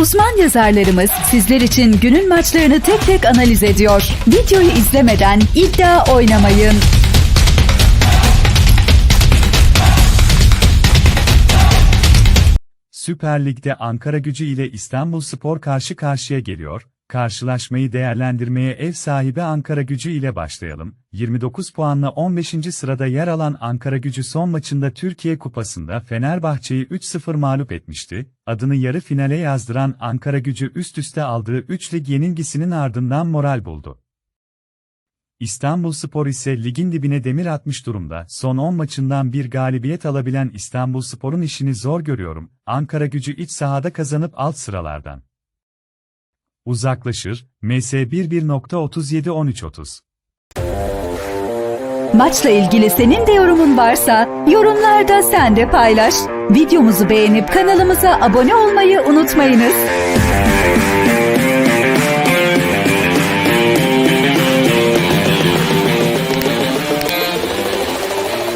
Uzman yazarlarımız sizler için günün maçlarını tek tek analiz ediyor. Videoyu izlemeden iddia oynamayın. Süper Lig'de Ankara gücü ile İstanbul Spor karşı karşıya geliyor. Karşılaşmayı değerlendirmeye ev sahibi Ankara gücü ile başlayalım. 29 puanla 15. sırada yer alan Ankara gücü son maçında Türkiye Kupası'nda Fenerbahçe'yi 3-0 mağlup etmişti. Adını yarı finale yazdıran Ankara gücü üst üste aldığı 3 lig yenilgisinin ardından moral buldu. İstanbul Spor ise ligin dibine demir atmış durumda. Son 10 maçından bir galibiyet alabilen İstanbul Spor'un işini zor görüyorum. Ankara gücü iç sahada kazanıp alt sıralardan. Uzaklaşır, MS 11.37-13.30 Maçla ilgili senin de yorumun varsa yorumlarda sen de paylaş. Videomuzu beğenip kanalımıza abone olmayı unutmayınız.